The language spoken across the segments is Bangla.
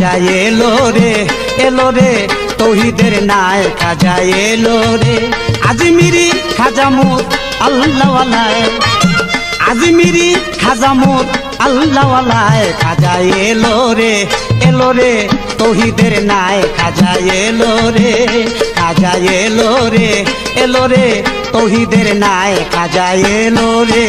খাজা এলো রে এলো রে, তহিদের নাই খাজা এলো রে। আজমিরি খাজামুত আল্লাহওয়ালায় আজমিরি খাজামুত আল্লাহওয়ালায় খাজা এলো রে এলো রে, তহিদের নাই খাজা এলো রে। খাজা এলো রে এলো রে, তহিদের নাই খাজা এলো রে।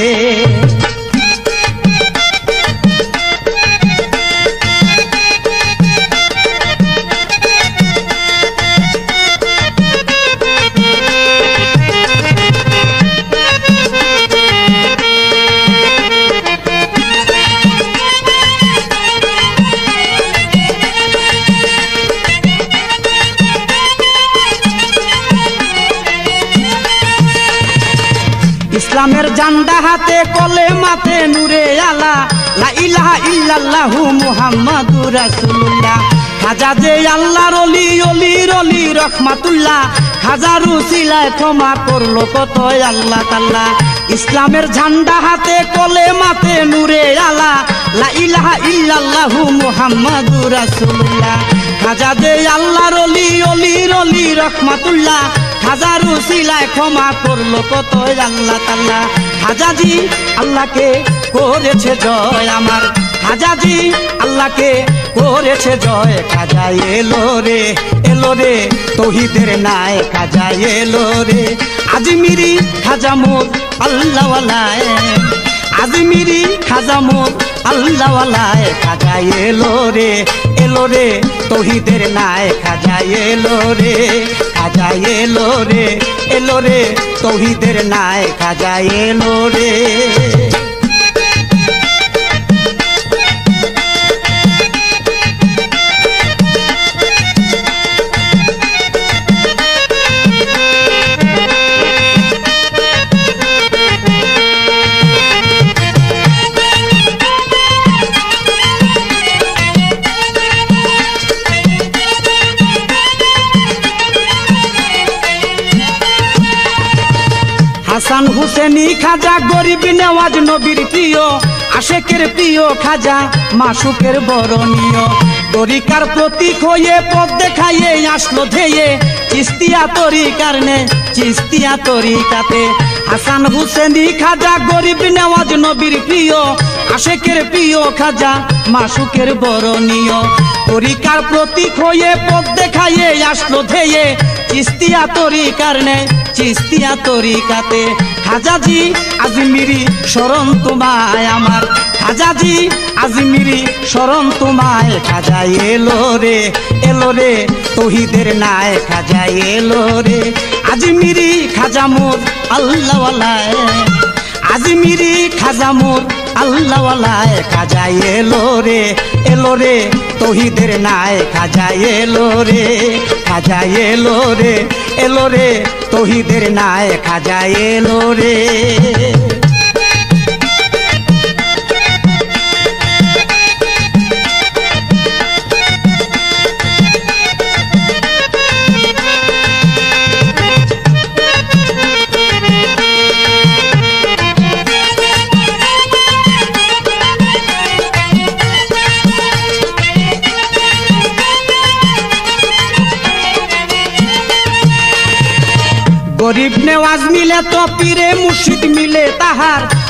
ইসলামের জান্ডা হাতে কলে মাতে নূরে আলা। লা ইলাহা ইল্লাল্লাহু মুহাম্মাদুর রাসূলুল্লাহ। খাজা যে আল্লাহর অলি অলি রলি রহমাতুল্লাহ। হাজারু সিলায় ক্ষমা করল কত আল্লাহ তাল্লাহ ইসলামের ঝান্ডা হাতে কলে মাতে নূরে আলা। লা ইলাহা ইল্লাল্লাহু মুহাম্মাদুর রাসূলুল্লাহ। খাজা যে আল্লাহর অলি অলি রলি রহমাতুল্লাহ। হাজারু সিলায় ক্ষমা করল কত আল্লাহ তাল্লাহ হাজাজি আল্লাহকে করেছে জয় আমার। হাজাজি আল্লাহকে করেছে জয়। খাজা এলো রে এলো রে, তহিদের নাই খাজা এলো রে। আজমিরি খাজা মোর আল্লাহওয়ালায়। আজমিরি খাজা মোর আল্লাহওয়ালায়, খাজা এলো রে এলো রে, তহিদের নাই খাজা এলো রে, খাজা এলো রে এলো রে, তহিদের নাই খাজা এলো রে। খাজা গরিব নেওয়াজ নবীর প্রিয়, আশেকের প্রিয় খাজা, মাসুকের বরণীয় তরিকার প্রতীক হয়ে পথ দেখাইয়ে আসলো ধেয়ে। চিস্তিয়া তরিকার নে, চিস্তিয়া তরিকাতে। হাসান হুসেনি খাজা গরিব নেওয়াজ নবীর প্রিয়, আশেকের প্রিয় খাজা, মাসুকের বরণীয় তরিকার প্রতীক হয়ে পথ দেখাইয়ে আসলো ধেয়ে। চিস্তিয়া তরিকার নে, চিস্তিয়া তরিকাতে। খাজাজি আজমিরি, শরণ তোমায় আমার। হাজাজি, আজমিরি, শরণ তোমায়, খাজা এলো রে এলো রে, তহিদের নাই খাজা এলো রে। আজমিরি, খাজা মোর, আল্লাহওয়ালায়। আজমিরি, খাজা আল্লাহওয়ালায় খাজা এলো রে এলো রে, তহিদের নাই খাজাই এলো রে খাজা এলো রে এলো রে, তহিদের নাই খাজা এলো রে।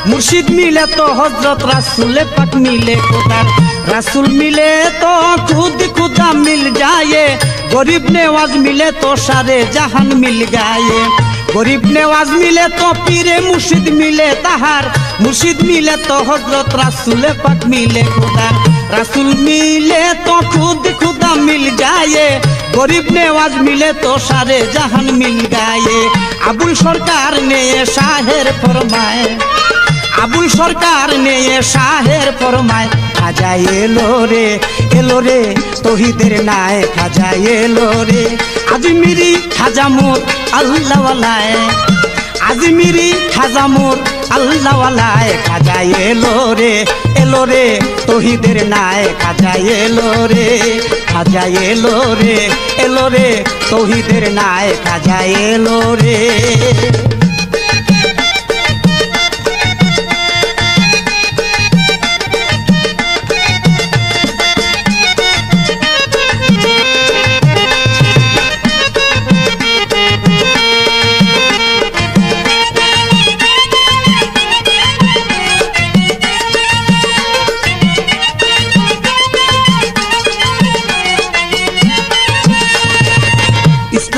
মুর্শিদ মিলে তো হজরত রাসুলে পাক মিলে খোদার রাসুল মিলে তো খুদ খুদা মিল যায়। গরিব নেওয়াজ মিলে তো সারে জাহান মিল গায়ে। গরিব নেওয়াজ মিলে তো পীরে মুর্শিদ মিলে তাহার। মুর্শিদ মিলে তো হজরত রাসুলে পাক মিলে খুদা। রাসুল মিলে তো খুদ খুদা মিল যায়। গরিব নেওয়াজ মিলে তো সারে জাহান মিল গায়ে। আবুল সরকার নিয়ে শাহের ফরমায়। আবুল সরকার নিয়ে শাহের ফরমায়, খাজা এলো রে এলো রে, তহিদের নাই খাজা এলো রে। আজমিরি খাজা মোর আল্লাহওয়ালায় আজমিরি খাজা মোর আল্লাহওয়ালায়, খাজা এলো রে এলো রে, তহিদের নাই খাজা এলো রে। খাজা এলো রে এলো রে, তহিদের নাই খাজা এলো রে।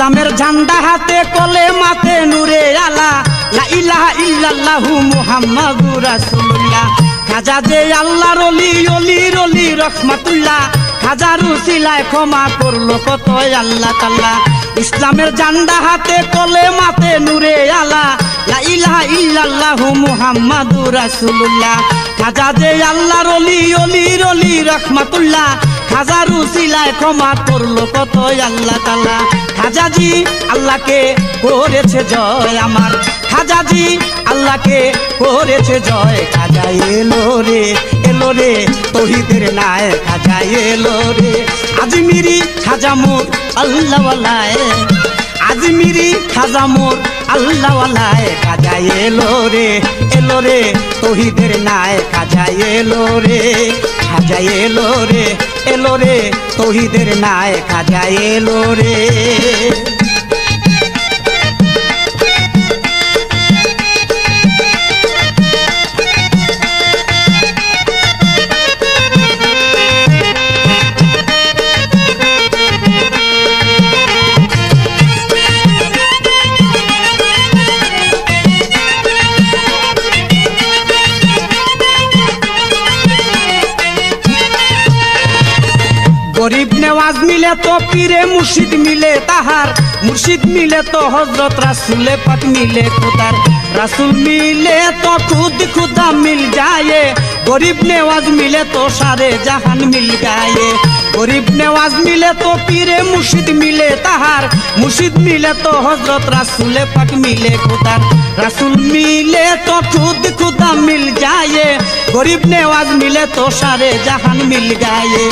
ইসলামের ঝান্ডা হাতে কলে মাতে নূরে আলা। লা ইলাহা ইল্লাল্লাহু মুহাম্মাদুর রাসূলুল্লাহ। খাজা যে আল্লাহর অলি অলি রলি রহমাতুল্লাহ। খাজা রুসিলায় ক্ষমা করল কত আল্লাহ তাল্লাহ ইসলামের ঝান্ডা হাতে কলে মাতে নূরে আলা। লা ইলাহা ইল্লাল্লাহু মুহাম্মাদুর রাসূলুল্লাহ। খাজা যে আল্লাহর অলি অলি রলি রহমাতুল্লাহ। হাজারু সিলায় ক্ষমা করল কত আল্লাহ তাল্লাহ খাজাজি আল্লাহকে করেছে জয় আমার। খাজাজি আল্লাহকে করেছে জয়। খাজা এলো রে এলো রে, তহিদের নাই খাজা এলো রে। আজমিরি খাজা মোর আল্লাহওয়ালায়, আজমিরি খাজা মোর আল্লাহওয়ালায় খাজা এলো রে এলো রে, তহিদের নাই খাজা এলো রে খাজা এলো রে। এলো রে তহিদের নাই খাজা এলো রে। তো পীরে মুর্শিদ মিলে তাহার। মুর্শিদ মিলে তো হজরত রাসুলে পাক মিলে খুদার। রাসুল মিলে তো খুদ খুদা মিল যায় গরিব নেওয়াজ মিলে তো সারে জাহান মিল গায়ে গরিব নেওয়াজ মিলে তো পীরে, মুর্শিদ মিলে তাহার। মুর্শিদ মিলে তো হজরত রাসুলে পাক মিলে খুদার। রাসুল মিলে তো খুদ খুদা মিল যায় গরিব নেওয়াজ মিলে তো সারে জাহান মিল গায়ে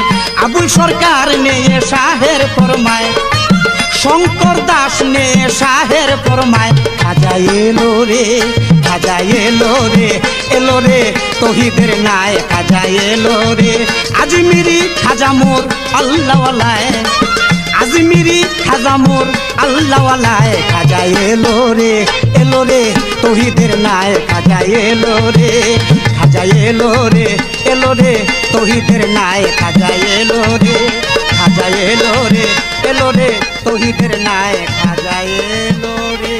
আবুল সরকার নিয়ে শাহের ফরমায়। শঙ্কর দাস নে শাহের ফরমায় খাজা এলো রে খাজা এলো রে এলো রে তহিদের নাই খাজা এলো রে। আজমিরি খাজা মোর আল্লাহওয়ালায়, আজমিরি খাজা মোর আল্লাহওয়ালায় খাজা এলো রে এলো রে তহিদের নাই খাজা এলো রে খাজা এলো রে এলো রে তহিদের নাই খাজা এলো রে খাজা এলো রে এলো রে তহিদের নাই খাজা এলো রে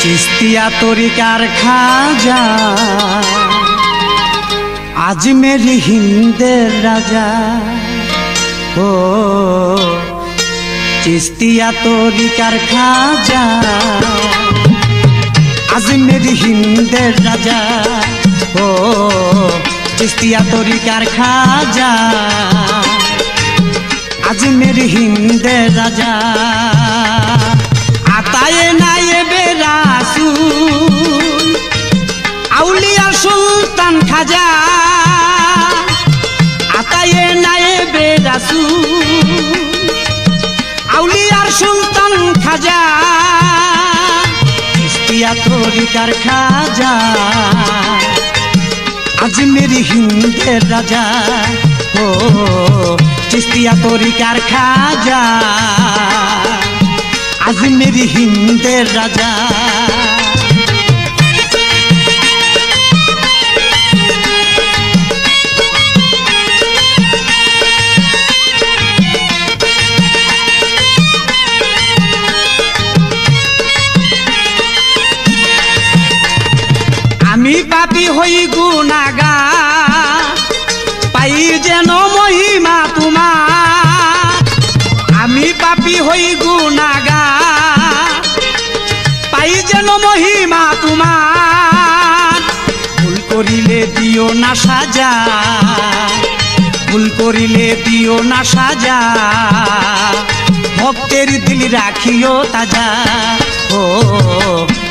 চিস্তিয়া তরিকার খাজা আজমের হিন্দের রাজা ও চিস্তিয়া তরিকার খাজা আজমের হিন্দের রাজা। ও, চিস্তিয়া তরিকার খাজা আজমের হিন্দের রাজা। আতায়ে নায়ে বেরাসুল আউলিয়া সুলতান খাজা। আতায়ে নায়ে বেরাসুল আউলিয়ার সুলতান খাজা ইস্তিয়া তরিকার খাজা। আজমের হিন্দের রাজা, ও চিস্তিয়া তরিকার খাজা। আজমের হিন্দের রাজা। পাপি হই গুনাগা পাই যেন মহিমা তোমার। আমি পাপি হই গুনাগা পাই যেন মহিমা তোমার। ভুল করিলে দিও না সাজা। ভুল করিলে দিও না সাজা। ভক্তের দিল রাখিও তাজা। ও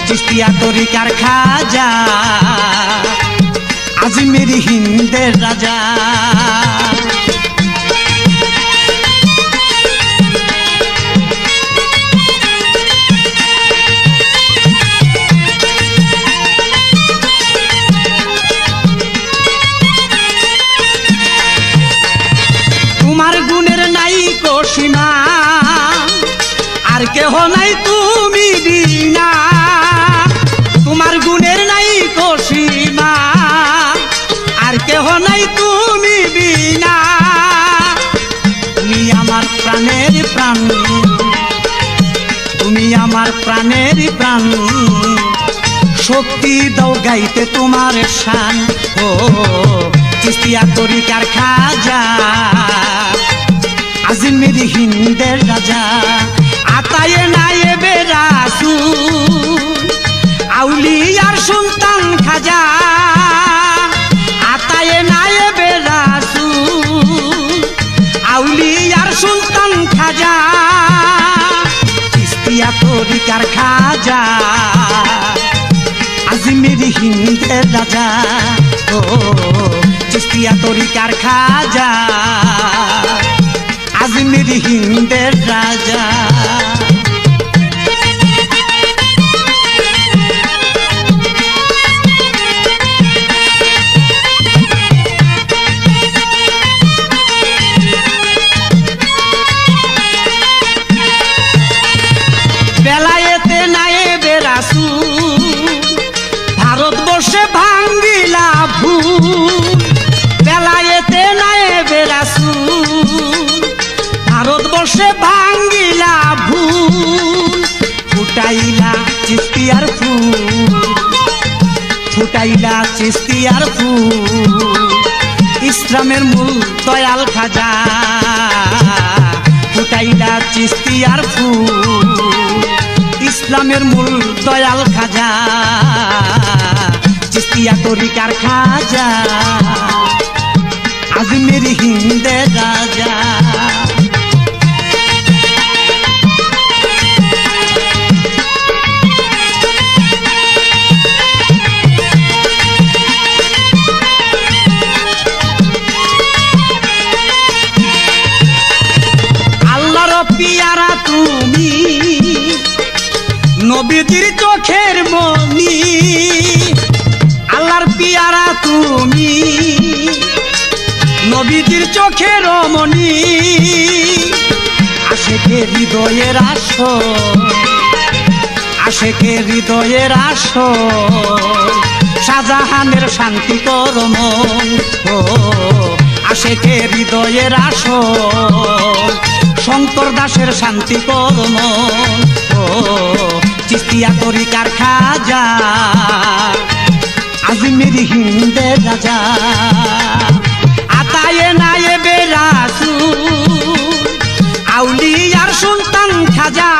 চিস্তিয়া তরিকার খাজা আজমির হিন্দের রাজা। প্রাণ শক্তি দাও গাইতে তোমার শান। ও, চিস্তিয়া তরিকার খাজা আজমির হিন্দের রাজা। আতায়ে নায়ে বেরাসু আউলিয়ার সুলতান খাজা। আতায়ে নায়ে বেরাসু আউলিয়ার সুলতান খাজা। চিস্তিয়া তরিকার খাজা। আজমির হিন্দের রাজা। ও চিস্তিয়া তরিকার খাজা। আজমির হিন্দের রাজা। চিস্তিয়ার ফুল, ইসলামের মূল দয়াল খাজা। ফুটাইলা চিস্তিয়ার ফুল, ইসলামের মূল দয়াল খাজা। চিস্তিয়া তরিকার খাজা, আজমের হিন্দে রাজা। চোখের মনি আশেকে হৃদয়ের আস আশেকে হৃদয়ের আস শাহজাহানের শান্তি করম ও আশেকে হৃদয়ের আস শঙ্কর দাসের শান্তি করম ও, চিস্তিয়া তরিকার খাজা আজমির হিন্দের রাজা। আয়ে নায়ে বেরাসু আউলিয়ার সন্তান খাজা।